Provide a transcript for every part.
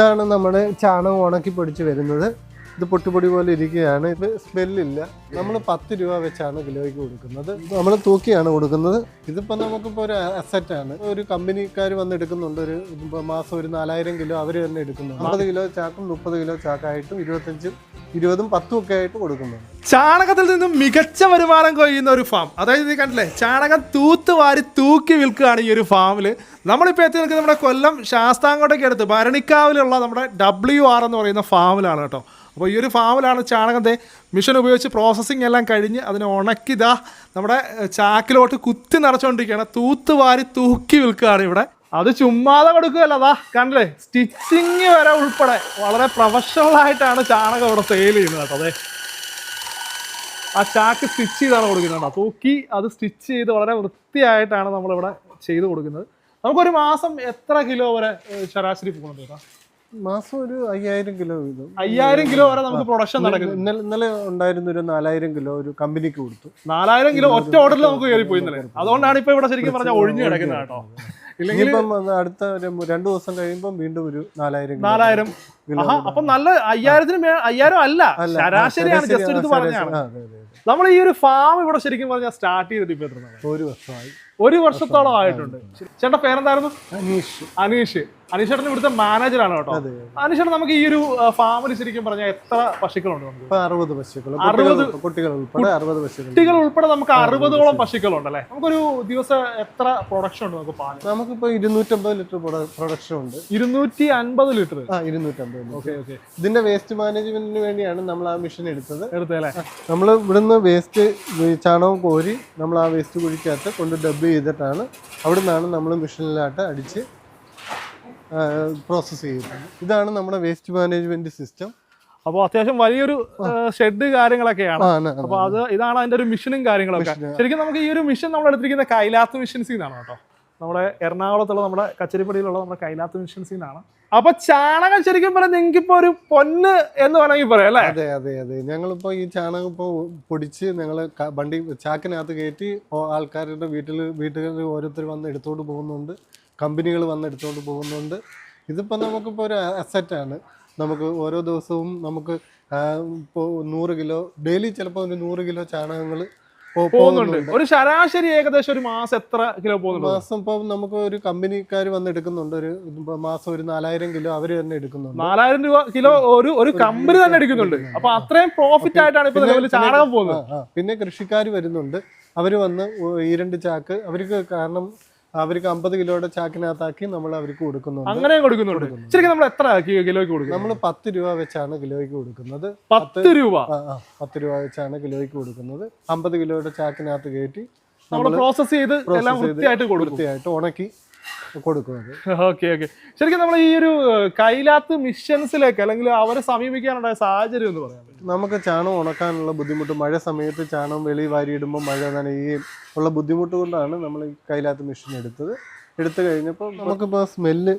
ഇതാണ് നമ്മുടെ ചാണകം ഉണക്കി പൊടിച്ച് വരുന്നത്. ഇത് പൊട്ടുപൊടി പോലെ ഇരിക്കുകയാണ്. ഇത് സ്മെല്ലില്ല. നമ്മൾ പത്ത് രൂപ വെച്ചാണ് കിലോയ്ക്ക് കൊടുക്കുന്നത്. നമ്മൾ തൂക്കിയാണ് കൊടുക്കുന്നത്. ഇതിപ്പോൾ നമുക്കിപ്പോൾ ഒരു അസറ്റാണ് ഒരു കമ്പനിക്കാർ വന്ന് എടുക്കുന്നുണ്ട്. ഒരു മാസം ഒരു നാലായിരം കിലോ അവർ തന്നെ എടുക്കുന്നു അമ്പത് കിലോ ചാക്കും മുപ്പത് കിലോ ചാക്കായിട്ടും ഇരുപത്തഞ്ചും ഇരുപതും പത്തും ഒക്കെ ആയിട്ട് കൊടുക്കുന്നുണ്ട് ചാണകത്തിൽ നിന്നും മികച്ച വരുമാനം കൊയ്യുന്ന ഒരു ഫാം അതായത് നീ കണ്ടില്ലേ? ചാണകം തൂത്ത് വാരി തൂക്കി വിൽക്കുകയാണ് ഈ ഒരു ഫാമിൽ നമ്മളിപ്പോൾ എത്തി നിൽക്കുന്നത് നമ്മുടെ കൊല്ലം ശാസ്താംകോട്ടയ്ക്ക് അടുത്ത്. ഭരണിക്കാവിലുള്ള നമ്മുടെ ഡബ്ല്യു ആർ എന്ന് പറയുന്ന ഫാമിലാണ് കേട്ടോ. അപ്പോൾ ഈ ഒരു ഫാമിലാണ് ചാണകത്തെ മിഷൻ ഉപയോഗിച്ച് പ്രോസസ്സിങ് എല്ലാം കഴിഞ്ഞ് അതിനെ ഉണക്കിതാ നമ്മുടെ ചാക്കിലോട്ട് കുത്തി നിറച്ചുകൊണ്ടിരിക്കുകയാണ് തൂത്ത് വാരി തൂക്കി വിൽക്കുകയാണ് ഇവിടെ. അത് ചുമ്മാതെ കൊടുക്കുകയല്ല അതാ കണ്ടില്ലേ? സ്റ്റിച്ചിങ് വരെ ഉൾപ്പെടെ വളരെ പ്രൊഫഷണൽ ആയിട്ടാണ് ചാണകം ഇവിടെ സെയിൽ ചെയ്യുന്നത് കേട്ടോ അതെ ആ ചാക്ക് സ്റ്റിച്ച് ചെയ്താണ് കൊടുക്കുന്നത് കേട്ടോ. തൂക്കി അത് സ്റ്റിച്ച് ചെയ്ത് വളരെ വൃത്തിയായിട്ടാണ് നമ്മളിവിടെ ചെയ്ത് കൊടുക്കുന്നത്. നമുക്കൊരു മാസം എത്ര കിലോ വരെ ശരാശരി പോകുന്നുണ്ട് കേട്ടോ? മാസം ഒരു അയ്യായിരം കിലോ വീതം. അയ്യായിരം കിലോ വരെ നമുക്ക് പ്രൊഡക്ഷൻ നടക്കുന്നു. ഇന്നലെ ഇന്നലെ ഉണ്ടായിരുന്ന ഒരു നാലായിരം കിലോ ഒരു കമ്പനിക്ക് കൊടുത്തു. നാലായിരം കിലോ ഒറ്റ ഓർഡറിൽ നമുക്ക് കയറി പോയി അതുകൊണ്ടാണ് ഇപ്പൊ ഇവിടെ ശരിക്കും പറഞ്ഞാൽ ഒഴിഞ്ഞു കിടക്കുന്നത്. കേട്ടോ. ഇല്ലെങ്കിൽ അടുത്ത രണ്ടു ദിവസം കഴിയുമ്പോൾ വീണ്ടും ഒരു നാലായിരം നാലായിരം. അപ്പൊ നല്ല അയ്യായിരത്തിന് അയ്യായിരം അല്ല ശരാശരിയാണ് ജസ്റ്റ് എടുത്ത് പറഞ്ഞാണ്. നമ്മൾ ഈ ഒരു ഫാം ഇവിടെ ശരിക്കും പറഞ്ഞാൽ സ്റ്റാർട്ട് ചെയ്തിട്ട് ഇപ്പൊ എത്ര നാളായി? ഒരു വർഷമായി. ഒരു വർഷത്തോളം ആയിട്ടുണ്ട്. ചേട്ടാ പേരെന്തായിരുന്നു? അനീഷ്. അനീഷ്. അനീഷ് ചേട്ടൻ ഇവിടുത്തെ മാനേജറാണ് കേട്ടോ. അനീഷേട്ടൻ നമുക്ക് ഈ ഒരു ഫാമിൽ ശരിക്കും പറഞ്ഞാൽ എത്ര പശുക്കളുണ്ട് നമുക്ക്? അറുപത് പശുക്കൾ അറുപത് കുട്ടികൾ ഉൾപ്പെടെ അറുപത് പശുക്കൾ കുട്ടികൾ ഉൾപ്പെടെ നമുക്ക് അറുപതോളം പശുക്കളുണ്ട് അല്ലേ നമുക്കൊരു ദിവസം എത്ര പ്രൊഡക്ഷൻ ഉണ്ട് നമുക്ക് പാൽ നമുക്കിപ്പോ ഇരുന്നൂറ്റമ്പത് ലിറ്റർ പ്രൊഡക്ഷൻ ഉണ്ട്. ഇരുന്നൂറ്റി അൻപത് ലിറ്റർ. ആ ഇരുന്നൂറ്റമ്പത് ഓക്കെ ഓക്കെ. ഇതിന്റെ വേസ്റ്റ് മാനേജ്മെന്റിന് വേണ്ടിയാണ് നമ്മൾ ആ മിഷൻ എടുത്തത്. എടുത്തല്ലേ നമ്മൾ ഇവിടുന്ന് വേസ്റ്റ് ചാണകം കോരി നമ്മൾ ആ വേസ്റ്റ് കുഴിക്കകത്ത് കൊണ്ട് ഡബ് ചെയ്തിട്ടാണ് അവിടെ നിന്നാണ് നമ്മൾ മിഷനിലായിട്ട് അടിച്ച് പ്രോസസ്സ് ചെയ്യുന്നത് ഇതാണ് നമ്മുടെ വേസ്റ്റ് മാനേജ്മെന്റ് സിസ്റ്റം അപ്പോൾ അത്യാവശ്യം വലിയൊരു ഷെഡ് കാര്യങ്ങളൊക്കെയാണ്. അപ്പൊ അത് ഇതാണ് അതിന്റെ ഒരു മിഷനും കാര്യങ്ങളൊക്കെ. ശരിക്കും നമുക്ക് ഈ ഒരു മിഷൻ നമ്മൾ എടുത്തിരിക്കുന്ന കൈലാത്ത് മിഷൻസിൽ നിന്നാണ് കേട്ടോ. നമ്മുടെ എറണാകുളത്തുള്ള നമ്മുടെ കച്ചേരിപ്പടിയിലുള്ള നമ്മുടെ കൈലാത്ത് മിഷൻസിൽ നിന്നാണ് അപ്പൊ ചാണകം ശരിക്കും പറഞ്ഞാൽ നിങ്ങൾക്ക് ഇപ്പൊ ഒരു പൊന്ന് എന്ന് വേണമെങ്കിൽ പറയാം അല്ലേ? അതെ അതെ അതെ. ഞങ്ങളിപ്പോ ഈ ചാണകം ഇപ്പോ പൊടിച്ച് ഞങ്ങൾ വണ്ടി ചാക്കിനകത്ത് കയറ്റി ആൾക്കാരുടെ വീട്ടിൽ വീട്ടുകളിൽ ഓരോരുത്തർ വന്ന് എടുത്തോണ്ട് പോകുന്നുണ്ട്. കമ്പനികൾ വന്നെടുത്തുകൊണ്ട് പോകുന്നുണ്ട്. ഇതിപ്പോൾ നമുക്കിപ്പോൾ ഒരു അസറ്റാണ് നമുക്ക് ഓരോ ദിവസവും നമുക്ക് ഇപ്പോൾ നൂറ് കിലോ ഡെയിലി ചിലപ്പോൾ ഒരു നൂറ് കിലോ ചാണകങ്ങൾ പോകുന്നുണ്ട്. ഒരു ശരാശരി ഏകദേശം ഒരു മാസം എത്ര കിലോ പോകുന്നുണ്ട്? മാസം ഇപ്പോൾ നമുക്ക് ഒരു കമ്പനിക്കാർ വന്ന് എടുക്കുന്നുണ്ട്. ഒരു മാസം ഒരു നാലായിരം കിലോ അവർ തന്നെ എടുക്കുന്നുണ്ട്. നാലായിരം രൂപ കിലോ ഒരു ഒരു കമ്പനി തന്നെ എടുക്കുന്നുണ്ട്. അപ്പൊ അത്രയും പ്രോഫിറ്റ് ആയിട്ടാണ് ഇപ്പൊ നിലവിൽ ചാണകം പോകുന്നത്. പിന്നെ കൃഷിക്കാർ വരുന്നുണ്ട്. അവർ വന്ന് ഈ രണ്ട് ചാക്ക് അവർക്ക് കാരണം അവർക്ക് അമ്പത് കിലോയുടെ ചാക്കിനകത്താക്കി നമ്മൾ അവർക്ക് കൊടുക്കുന്നുണ്ട്. അങ്ങനെ കൊടുക്കുന്നുണ്ട്. ശരിക്കും നമ്മൾ എത്ര ആക്കി കിലോയ്ക്ക് കൊടുക്കും നമ്മൾ പത്ത് രൂപ വെച്ചാണ് കിലോയ്ക്ക് കൊടുക്കുന്നത്. പത്ത് രൂപ? പത്ത് രൂപ വെച്ചാണ് കിലോയ്ക്ക് കൊടുക്കുന്നത്. അമ്പത് കിലോയുടെ ചാക്കിനകത്ത് കയറ്റി നമ്മൾ പ്രോസസ് ചെയ്ത് എല്ലാം വൃത്തിയായിട്ട് കൊടുക്കും. വൃത്തിയായിട്ട് ഉണക്കി കൊടുക്കുന്നത്. Okay okay. ശരിക്കും നമ്മൾ ഈ ഒരു കൈലാത്ത് മിഷൻസിലേക്ക് അല്ലെങ്കിൽ അവരെ സമീപിക്കാനുണ്ടായ സാഹചര്യം എന്ന് പറയാൻ നമുക്ക് ചാണകം ഉണക്കാനുള്ള ബുദ്ധിമുട്ട് മഴ സമയത്ത് ചാണകം വെളി വാരിയിടുമ്പോൾ മഴ നനയുകയും ഉള്ള ബുദ്ധിമുട്ട് കൊണ്ടാണ് നമ്മൾ ഈ കൈലാത്ത് മിഷൻ എടുത്തത്. എടുത്തു കഴിഞ്ഞപ്പോൾ നമുക്കിപ്പോൾ സ്മെല്ല്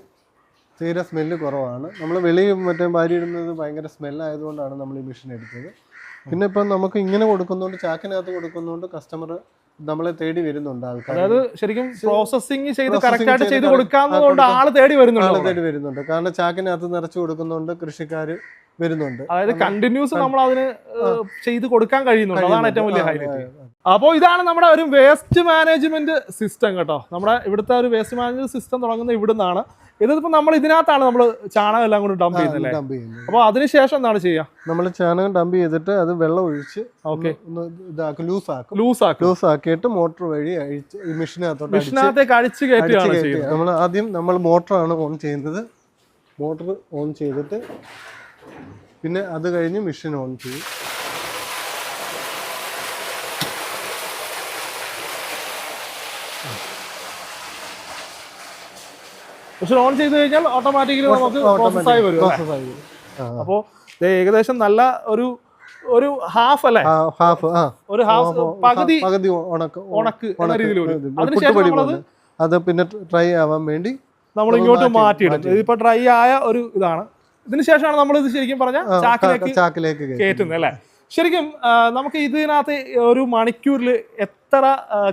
തീരെ സ്മെല്ല് കുറവാണ്. നമ്മൾ വെളി മറ്റേ വാരിയിടുന്നത് ഭയങ്കര സ്മെല്ലായതുകൊണ്ടാണ് നമ്മൾ ഈ മിഷൻ എടുത്തത്. പിന്നെ ഇപ്പം നമുക്ക് ഇങ്ങനെ കൊടുക്കുന്നതുകൊണ്ട് ചാക്കിനകത്ത് കൊടുക്കുന്നതുകൊണ്ട് കസ്റ്റമർ നമ്മളെ തേടി വരുന്നുണ്ട് ആൾക്കാർ അതായത് ശരിക്കും പ്രോസസ്സിംഗ് ചെയ്ത് കറക്റ്റായിട്ട് ആയിട്ട് ചെയ്ത് കൊടുക്കാവുന്നതുകൊണ്ട് ആൾ തേടി വരുന്നുണ്ട് തേടി വരുന്നുണ്ട്. കാരണം ചാക്കിനകത്ത് നിറച്ചു കൊടുക്കുന്നുണ്ട് കൃഷിക്കാർ വരുന്നുണ്ട്. അതായത് കണ്ടിന്യൂസ് നമ്മൾ അതിന് ചെയ്ത് കൊടുക്കാൻ കഴിയുന്നുണ്ട്. അതാണ് ഏറ്റവും വലിയ ഹൈലൈറ്റ്. അപ്പോൾ ഇതാണ് നമ്മുടെ ഒരു വേസ്റ്റ് മാനേജ്മെന്റ് സിസ്റ്റം കേട്ടോ. നമ്മുടെ ഇവിടുത്തെ ഒരു വേസ്റ്റ് മാനേജ്മെന്റ് സിസ്റ്റം തുടങ്ങുന്നത് ഇവിടുന്നാണ്. ഇതിപ്പോ നമ്മൾ ഇതിനകത്താണ് നമ്മൾ ചാണകം എല്ലാം കൂടി ഡംപ് ചെയ്യുന്നത് അപ്പൊ ഡംപ് ചെയ്യുന്നത്. അപ്പോൾ അതിനുശേഷം എന്താണ് ചെയ്യാ? നമ്മൾ ചാണകം ഡംപ് ചെയ്തിട്ട് അത് വെള്ളം ഒഴിച്ച് ഓക്കെ ഇതാക്കും ലൂസ് ആക്കും ലൂസ് ആക്കും ആക്കിയിട്ട് മോട്ടർ വഴി അഴിച്ച് ഈ മെഷീനകത്തോട്ട് മെഷീനകത്തേക്ക് അഴിച്ച് കയറ്റുകയാണ് ചെയ്യുന്നത്. നമ്മൾ ആദ്യം നമ്മൾ മോട്ടറാണ് ഓൺ ചെയ്യുന്നത്. മോട്ടർ ഓൺ ചെയ്തിട്ട് പിന്നെ അത് കഴിഞ്ഞ് മെഷീൻ ഓൺ ചെയ്യും. പക്ഷെ ഓൺ ചെയ്ത് കഴിഞ്ഞാൽ ഓട്ടോമാറ്റിക്കലി നമുക്ക് പ്രോസസ് ആയി വരും അപ്പോൾ ദേ ഏകദേശം നല്ല ഒരു ഒരു ഹാഫ് അല്ലേ? ഹാഫ് ഒരു ഹാഫ് പകുതി പകുതി ഉണക്ക് അതിനുശേഷം. അത് പിന്നെ ട്രൈ ആവാൻ വേണ്ടി നമ്മൾ ഇങ്ങോട്ട് മാറ്റി- മാറ്റിയിടും. മാറ്റി. ഇതിപ്പോ ഡ്രൈ ആയ ഒരു ഇതാണ്. ഇതിനുശേഷമാണ് നമ്മൾ ഇത് ശരിക്കും പറഞ്ഞ ചാക്കിലേക്ക് ചാക്കിലേക്ക് കയറ്റും. കയറ്റുന്നത് അല്ലേ? ശരിക്കും നമുക്ക് ഇതിനകത്ത് ഒരു മണിക്കൂറിൽ എത്ര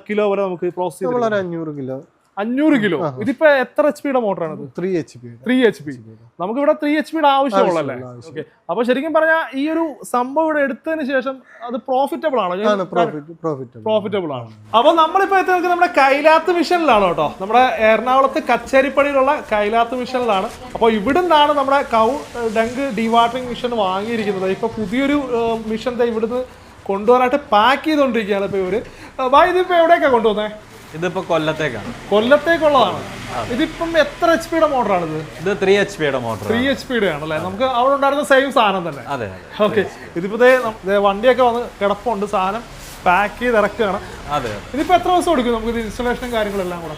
കിലോ വരെ നമുക്ക് പ്രോസസ് ചെയ്യാം അഞ്ഞൂറ് കിലോ അഞ്ഞൂറ് കിലോ. ഇതിപ്പോ എത്ര എച്ച് പിയുടെ മോട്ടറാണ് three H P three H P നമുക്ക് ഇവിടെ ത്രീ എച്ച് പിയുടെ ആവശ്യമുള്ളല്ലേ ഓക്കെ അപ്പൊ ശരിക്കും പറഞ്ഞാൽ ഈ ഒരു സംഭവം ഇവിടെ എടുത്തതിന് ശേഷം അത് പ്രോഫിറ്റബിൾ ആണോ? ആണ് പ്രോഫിറ്റ് പ്രോഫിറ്റ് പ്രോഫിറ്റബിൾ ആണ്. അപ്പൊ നമ്മളിപ്പോ എത്തി നിൽക്കുന്നത് നമ്മുടെ കൈലാത്ത് മിഷനിലാണ് കേട്ടോ. നമ്മുടെ എറണാകുളത്ത് കച്ചേരിപ്പടിയിലുള്ള കൈലാത്ത് മിഷനിലാണ്. അപ്പോൾ ഇവിടുന്നാണ് നമ്മുടെ കൗ ഡങ്ക് ഡിവാട്ടറിംഗ് മിഷൻ വാങ്ങിയിരിക്കുന്നത്. ഇപ്പൊ പുതിയൊരു മിഷൻ ഇവിടുന്ന് കൊണ്ടുപോകാനായിട്ട് പാക്ക് ചെയ്തുകൊണ്ടിരിക്കുകയാണ് ഇപ്പൊ ഇവർ. വാ ഇതിപ്പോ എവിടെയൊക്കെ കൊണ്ടുവന്നേ? ഇതിപ്പോ കൊല്ലത്തേക്കാണ്. കൊല്ലത്തേക്കുള്ളതാണ്. ഇതിപ്പം എത്ര എച്ച് പിയുടെ മോട്ടറാണ് ഇത്? ഇത് ത്രീ എച്ച് പിയുടെ മോട്ടർ ത്രീ എച്ച് പിയുടെ ആണല്ലേ നമുക്ക് അവിടെ ഉണ്ടായിരുന്ന സെയിം സാധനം തന്നെ. അതെ ഓക്കെ ഇതിപ്പോ വണ്ടിയൊക്കെ വന്ന് കിടപ്പുണ്ട്. സാധനം പാക്ക് ചെയ്ത് ഇറക്കുകയാണ്. അതെ ഇതിപ്പോ എത്ര ദിവസം എടുക്കും നമുക്ക് ഇത് ഇൻസ്റ്റലേഷനും കാര്യങ്ങളെല്ലാം കൂടെ?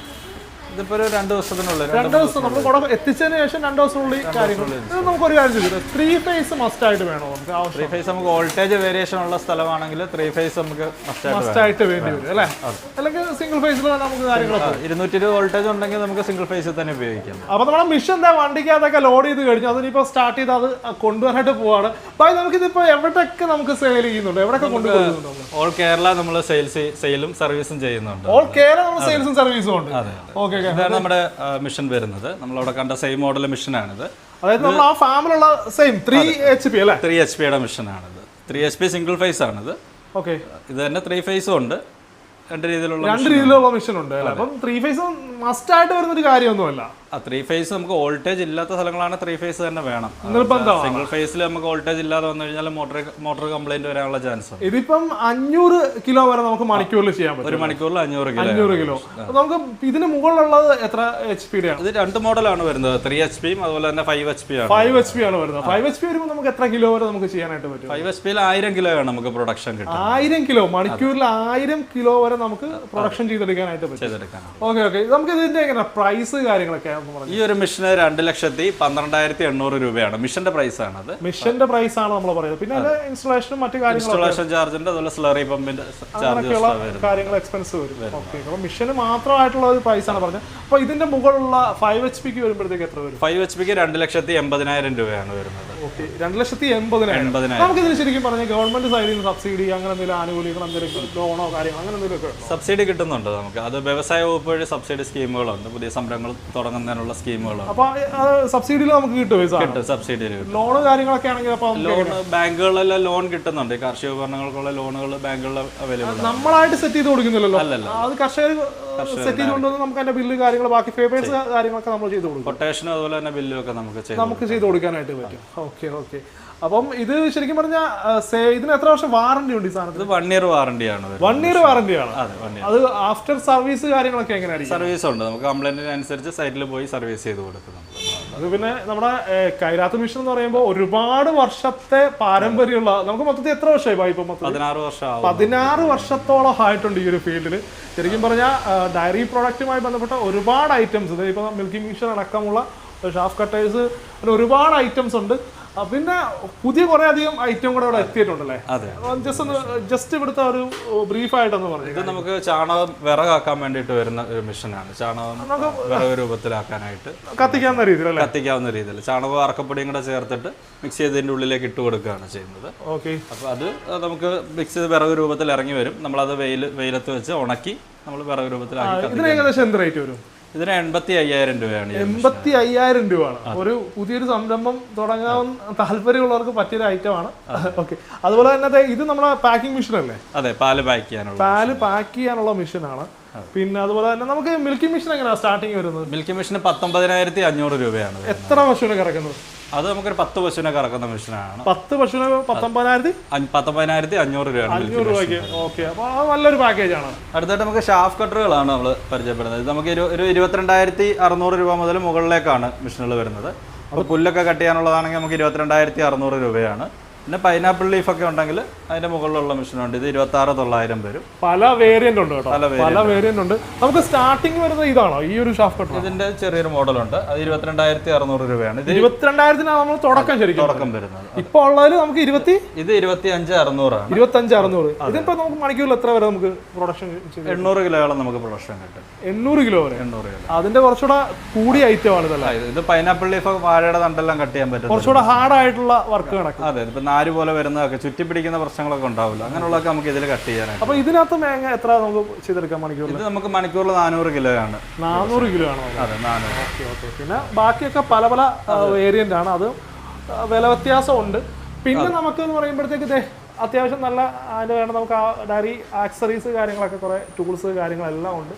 ഇതിപ്പോ ഒരു രണ്ട് ദിവസത്തിനുള്ളിൽ രണ്ട് ദിവസം നമ്മൾ കുടം എത്തിച്ചതിന് ശേഷം രണ്ട് ദിവസത്തിനുള്ളിൽ കാര്യങ്ങൾ ഇത് നമുക്ക് ഒരു കാര്യം ചെയ്തു ത്രീ ഫേസ് മസ്റ്റ് ആയിട്ട് വേണോ നമുക്ക് ത്രീ ഫേസ് നമുക്ക് വോൾട്ടേജ് വേരിയേഷൻ ഉള്ള സ്ഥലമാണെങ്കിൽ ത്രീ ഫേസ് നമുക്ക് മസ്റ്റ് ആയിട്ട് വേണ്ടി വരും അല്ലേ? അല്ലെങ്കിൽ സിംഗിൾ ഫേസിൽ നമുക്ക് കാര്യങ്ങളൊക്കെ ഇരുന്നൂറ്റി ഇരുപത് വോൾട്ടേജ് ഉണ്ടെങ്കിൽ നമുക്ക് സിംഗിൾ ഫേസിൽ തന്നെ ഉപയോഗിക്കാം. അപ്പൊ നമ്മുടെ മിഷൻ എന്താ വണ്ടിക്കകത്തൊക്കെ ലോഡ് ചെയ്ത് കഴിഞ്ഞു. അതിനിപ്പോ സ്റ്റാർട്ട് ചെയ്ത് അത് കൊണ്ടുവരാനായിട്ട് പോവാണ്. ബൈ നമുക്ക് ഇതിപ്പോ എവിടെയൊക്കെ നമുക്ക് സെയിൽ ചെയ്യുന്നുണ്ട്? എവിടെയൊക്കെ കൊണ്ടുപോകുന്നുണ്ട് ഓൾ കേരള നമ്മൾ സെയിൽസ് സെയിലും സർവീസും ചെയ്യുന്നുണ്ട്. ഓൾ കേരള നമ്മൾ സെയിൽസും സർവീസും ഉണ്ട്. ഓക്കെ ഇതാണ് നമ്മുടെ മിഷൻ വരുന്നത്. നമ്മളവിടെ കണ്ട സെയിം മോഡൽ മിഷനാണിത് അതായത് നമ്മൾ ആ ഫാമിലുള്ള സെയിം ത്രീ എച്ച് പി അല്ലേ? ത്രീ എച്ച് പിയുടെ മിഷനാണിത് three H P single phase ആണിത്. ഓക്കെ ഇത് തന്നെ ത്രീ ഫേസും ഉണ്ട്. രണ്ട് രീതിയിലുള്ള രണ്ട് രീതിയിലുള്ള മിഷൻ ഉണ്ട് അപ്പം ത്രീ ഫേസ് മസ്റ്റ് ആയിട്ട് വരുന്ന ഒരു കാര്യമൊന്നുമല്ല. ത്രീ ഫേസ് നമുക്ക് വോൾട്ടേജ് ഇല്ലാത്ത സ്ഥലങ്ങളാണ് ത്രീ ഫേസ് തന്നെ വേണം. നിർബന്ധമാണ്. സിംഗിൾ ഫേസിൽ നമുക്ക് വോൾട്ടേജ് ഇല്ലാതെ വന്നു കഴിഞ്ഞാൽ മോട്ടോർ മോട്ടോർ കംപ്ലൈന്റ് വരാനുള്ള ചാൻസ് ഇതിപ്പം അഞ്ഞൂറ് കിലോ വരെ നമുക്ക് മണിക്കൂറിൽ ചെയ്യാൻ പറ്റും. ഒരു മണിക്കൂറിൽ അഞ്ഞൂറ് കിലോ. അഞ്ഞൂറ് കിലോ. നമുക്ക് ഇതിന് മുകളിലുള്ളത് എത്ര എച്ച് പിയുടെ ഇത് രണ്ട് മോഡലാണ് വരുന്നത്. ത്രീ എച്ച് പിയും അതുപോലെ തന്നെ ഫൈവ് എച്ച് പി ആണ് ഫൈവ് എച്ച് പി ആണ് വരുന്നത്. ഫൈവ് എച്ച് പി വരുമ്പോൾ നമുക്ക് എത്ര കിലോ വരെ നമുക്ക് ചെയ്യാനായിട്ട് പറ്റും? ഫൈവ് എച്ച് പിയിൽ ആയിരം കിലോ ആണ് നമുക്ക് പ്രൊഡക്ഷൻ കിട്ടും ആയിരം കിലോ. മണിക്കൂറിൽ ആയിരം കിലോ വരെ നമുക്ക് പ്രൊഡക്ഷൻ ചെയ്തെടുക്കാനായിട്ട് പറ്റും. Okay okay. നമുക്ക് ഇതിന്റെ എങ്ങനെ പ്രൈസ് കാര്യങ്ങളൊക്കെ ഈ ഒരു മിഷന് രണ്ട് ലക്ഷത്തി പന്ത്രണ്ടായിരത്തി എണ്ണൂറ് രൂപയാണ്. മിഷന്റെ പ്രൈസ് ആണ് അത് മിഷന്റെ പ്രൈസ് ആണ് നമ്മൾ പറയുന്നത്. പിന്നെ ഇൻസ്റ്റാളേഷനും മറ്റു കാര്യങ്ങളും ഇൻസ്റ്റലേഷൻ ചാർജിന്റെ അതുപോലെ സ്ലറി പമ്പിന്റെ കാര്യങ്ങൾ എക്സ്പെൻസ് വരും. ഓക്കെ മിഷന് മാത്രമായിട്ടുള്ള ഒരു പ്രൈസ് ആണ് പറഞ്ഞത്. അപ്പൊ ഇതിന്റെ മുകളിലുള്ള ഫൈവ് എച്ച് പിക്ക് വരുമ്പോഴത്തേക്ക് എത്ര വരും? ഫൈവ് എച്ച് പിക്ക് രണ്ട് ലക്ഷത്തി എൺപതിനായിരം രൂപയാണ് വരുന്നത്. ഓക്കെ. രണ്ട് ലക്ഷത്തി എൺപതിനായിരം. നമുക്കിതിന് ശരിക്കും പറഞ്ഞ ഗവൺമെന്റ് സൈഡിൽ നിന്ന് സബ്സിഡി അങ്ങനെ എന്തെങ്കിലും ആനുകൂല്യങ്ങൾ എന്തെങ്കിലും ലോണോ കാര്യങ്ങൾ അങ്ങനെ എന്തെങ്കിലും സബ്സിഡി കിട്ടുന്നുണ്ട് നമുക്ക്. അത് വ്യവസായ വകുപ്പ് വഴി സബ്സിഡി സ്കീമുകളുണ്ട് പുതിയ സംരംഭങ്ങൾ തുടങ്ങുന്നതിനുള്ള സ്കീമുകളുണ്ട് അപ്പൊ സബ്സിഡിയിൽ നമുക്ക് കിട്ടും. സബ്സിഡി കിട്ടും. ലോണ് കാര്യങ്ങളൊക്കെ ആണെങ്കിൽ അപ്പൊ ലോൺ ബാങ്കുകളിലെല്ലാം ലോൺ കിട്ടുന്നുണ്ട്. കാർഷിക ഉപകരണങ്ങൾക്കുള്ള ലോണുകൾ ബാങ്കുകളിൽ അവൈലബിൾ നമ്മളായിട്ട് സെറ്റ് ചെയ്ത് കൊടുക്കുന്നില്ലല്ലോ. അല്ലല്ലോ. അത് കർഷകർ സെറ്റ് ചെയ്ത് കൊണ്ടുവന്ന് നമുക്ക് അതിന്റെ ബില്ല് കാര്യങ്ങൾ ബാക്കി പേപ്പേഴ്സ് കാര്യങ്ങളൊക്കെ നമ്മൾ ചെയ്ത് കൊടുക്കും. കൊട്ടേഷനും അതുപോലെ തന്നെ ബില്ലും ഒക്കെ നമുക്ക് നമുക്ക് ചെയ്ത് കൊടുക്കാനായിട്ട് പറ്റും. Okay okay. അപ്പം ഇത് ശരിക്കും പറഞ്ഞാൽ ഇതിന് എത്ര വർഷം വാറണ്ടി ഉണ്ട് ഈ സാധനത്തിന്? വൺ ഇയർ വാറണ്ടിയാണ് ആണ്. വൺ ഇയർ വാറണ്ടി ആണ്. അതെ ആഫ്റ്റർ സർവീസ് കാര്യങ്ങളൊക്കെ എങ്ങനെയാണ് സർവീസ് ഉണ്ട്. നമുക്ക് കംപ്ലൈന്റിനനുസരിച്ച് സൈറ്റിൽ പോയി സർവീസ് ചെയ്ത് കൊടുക്കും. നമ്മൾ അത് പിന്നെ നമ്മുടെ കൈലാത്ത് മിഷൻ എന്ന് പറയുമ്പോൾ ഒരുപാട് വർഷത്തെ പാരമ്പര്യമുള്ള നമുക്ക് മൊത്തത്തിൽ എത്ര വർഷമായി ഇപ്പൊ മൊത്തം പതിനാറ് വർഷം പതിനാറ് വർഷത്തോളം ആയിട്ടുണ്ട് ഈ ഒരു ഫീൽഡിൽ ശരിക്കും പറഞ്ഞാൽ ഡയറി പ്രോഡക്റ്റുമായി ബന്ധപ്പെട്ട ഒരുപാട് ഐറ്റംസ് ഇപ്പോൾ മിൽക്കി മിഷൻ അടക്കമുള്ള ഷാഫ് കട്ടേഴ്സ് അങ്ങനെ ഒരുപാട് ഐറ്റംസ് ഉണ്ട്. പിന്നെ പുതിയ കുറെ അധികം ഐറ്റം കൂടെ ഇവിടെ എത്തിയിട്ടുണ്ടല്ലേ? അതെ. ജസ്റ്റ് ഒന്ന് ജസ്റ്റ് ഇവിടുത്തെ ഒരു ബ്രീഫ് ആയിട്ടൊന്ന് പറഞ്ഞു. ഇത് നമുക്ക് ചാണകം വിറകാക്കാൻ വേണ്ടിയിട്ട് വരുന്ന ഒരു മിഷനാണ്. ചാണകം വിറക് രൂപത്തിലാക്കാനായിട്ട്. കത്തിക്കാവുന്ന രീതിയിലല്ലേ? കത്തിക്കാവുന്ന രീതിയിൽ ചാണകവും അറക്കപ്പൊടിയും കൂടെ ചേർത്തിട്ട് മിക്സ് ചെയ്തതിന്റെ ഉള്ളിലേക്ക് ഇട്ട് കൊടുക്കുകയാണ് ചെയ്യുന്നത്. ഓക്കെ അപ്പോൾ അത് നമുക്ക് മിക്സ് ചെയ്ത് വിറക് രൂപത്തിൽ ഇറങ്ങി വരും. നമ്മളത് വെയിൽ വെയിലത്ത് വെച്ച് ഉണക്കി നമ്മൾ വിറക് രൂപത്തിലാക്കി ഇതിന് ഏകദേശം എന്ത് റേറ്റ് വരും? ഇതിന് എൺപത്തി അയ്യായിരം രൂപയാണ് എൺപത്തി അയ്യായിരം രൂപയാണ്. ഒരു പുതിയൊരു സംരംഭം തുടങ്ങാൻ താല്പര്യമുള്ളവർക്ക് പറ്റിയൊരു ഐറ്റം ആണ്. ഓക്കെ അതുപോലെ തന്നെ ഇത് നമ്മുടെ പാക്കിംഗ് മെഷീൻ അല്ലേ? അതെ പാൽ പാക്ക് ചെയ്യാനുള്ള പാൽ പാക്ക് ചെയ്യാനുള്ള മെഷീൻ ആണ്. പിന്നെ അതുപോലെ തന്നെ നമുക്ക് മിൽക്കിംഗ് മെഷീൻ എങ്ങനെയാണ് സ്റ്റാർട്ടിങ് വരുന്നത്? മിൽക്കിംഗ് മെഷീൻ പത്തൊമ്പതിനായിരത്തി അഞ്ഞൂറ് രൂപയാണ് എത്ര പശുവിനെ കറക്കുന്നത് അത് നമുക്കൊരു പത്ത് പശുവിനെ കറക്കുന്ന മെഷീനാണ്. പത്ത് പശുവിന് പത്തൊമ്പതിനായിരത്തി? പത്തൊമ്പതിനായിരത്തി അഞ്ഞൂറ് രൂപയാണ് അഞ്ഞൂറ് രൂപയ്ക്ക്. ഓക്കെ. അപ്പോൾ അത് നല്ലൊരു പാക്കേജ് ആണ്. അടുത്തായിട്ട് നമുക്ക് ഷാഫ് കട്ടറുകളാണ് നമ്മൾ പരിചയപ്പെടുന്നത്. ഇത് നമുക്ക് ഒരു ഒരു ഇരുപത്തിരണ്ടായിരത്തി അറുന്നൂറ് രൂപ മുതൽ മുകളിലേക്കാണ് മെഷീനുകൾ വരുന്നത്. അപ്പോൾ പുല്ലൊക്കെ കട്ട് ചെയ്യാനുള്ളതാണെങ്കിൽ നമുക്ക് ഇരുപത്തിരണ്ടായിരത്തി അറുന്നൂറ് രൂപയാണ്. പിന്നെ പൈനാപ്പിൾ ലീഫൊക്കെ ഉണ്ടെങ്കിൽ അതിന്റെ മുകളിലുള്ള മെഷീനുണ്ട്. ഇത് ഇരുപത്തി ആറ് തൊള്ളായിരം വരും. പല വേരിയന്റ് ഉണ്ട് കേട്ടോ. പല വേരിയന്റ് ഉണ്ട്. നമുക്ക് സ്റ്റാർട്ടിംഗ് വരുന്നത് ഇതാണോ? ഈ ഒരു ഷാഫ് ഇതിന്റെ ചെറിയൊരു ഉണ്ട് അത് ഇരുപത്തിരണ്ടായിരത്തി അറുന്നൂറ് രൂപയാണ്. ഇത് ഇരുപത്തിരണ്ടായിരത്തിനാണ് നമ്മൾ തുടക്കം ശരിക്കും തുടക്കം വരുന്നത്. ഇപ്പൊ ഉള്ളതിൽ നമുക്ക് ഇരുപത്തി ഇത് ഇരുപത്തി അഞ്ച് അറുന്നൂറാണ്. ഇരുപത്തഞ്ച് അറുന്നൂറ്. ഇതിപ്പോ നമുക്ക് മണിക്കൂറിൽ എത്ര വരെ നമുക്ക് പ്രൊഡക്ഷൻ എണ്ണൂറ് കിലോയോളം നമുക്ക് പ്രൊഡക്ഷൻ കിട്ടും. എണ്ണൂറ് കിലോ വരെ? എണ്ണൂറ് കിലോ. അതിന്റെ കുറച്ചുകൂടെ കൂടിയ ഐറ്റം ആണ് ഇതല്ല. ഇത് പൈനാപ്പിൾ ലീഫ് വാഴയുടെ തണ്ടെല്ലാം കട്ട് ചെയ്യാൻ പറ്റും കുറച്ചുകൂടെ ഹാർഡ് ആയിട്ടുള്ള വർക്ക് കണക്ക് അതെ ഇപ്പൊ നാര് പോലെ വരുന്നതൊക്കെ ചുറ്റി പിടിക്കുന്ന പ്രശ്നങ്ങളൊക്കെ ഉണ്ടാവില്ല അങ്ങനെയുള്ളതൊക്കെ നമുക്ക് ഇതിൽ കട്ട് ചെയ്യാനാണ് അപ്പൊ ഇതിനകത്ത് മേങ്ങ എത്ര നമുക്ക് ചെയ്തെടുക്കാം മണിക്കൂർ ഇത് നമുക്ക് മണിക്കൂറിൽ നാനൂറ് കിലോ ആണ്. നാനൂറ് കിലോ ആണ് അതെ നാനൂറ്. Okay okay. പിന്നെ ബാക്കിയൊക്കെ പല പല വേരിയന്റ് ആണ്. അത് വില വ്യത്യാസം ഉണ്ട്. പിന്നെ നമുക്ക് എന്ന് പറയുമ്പോഴത്തേക്ക് അത്യാവശ്യം നല്ല അതിന് വേണ്ട നമുക്ക് ആ ഡയറി ആക്സറീസ് കാര്യങ്ങളൊക്കെ കുറേ ടൂൾസ് കാര്യങ്ങളെല്ലാം ഉണ്ട്.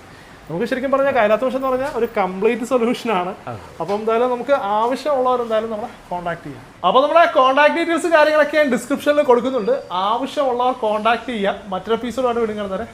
നമുക്ക് ശരിക്കും പറഞ്ഞാൽ കൈലാത്ത എന്ന് പറഞ്ഞാൽ ഒരു കംപ്ലീറ്റ് സൊല്യൂഷൻ ആണ്. അപ്പോൾ എന്തായാലും നമുക്ക് ആവശ്യമുള്ളവർ എന്തായാലും നമ്മളെ കോൺടാക്ട് ചെയ്യാം. അപ്പോൾ നമ്മുടെ കോൺടാക്ട് ഡീറ്റെയിൽസ് കാര്യങ്ങളൊക്കെ ഞാൻ ഡിസ്ക്രിപ്ഷനിൽ കൊടുക്കുന്നുണ്ട്. ആവശ്യമുള്ളവർ കോൺടാക്ട് ചെയ്യാം. മറ്റൊരു എപ്പിസോഡാണ് വീണ്ടും കാണുന്നത്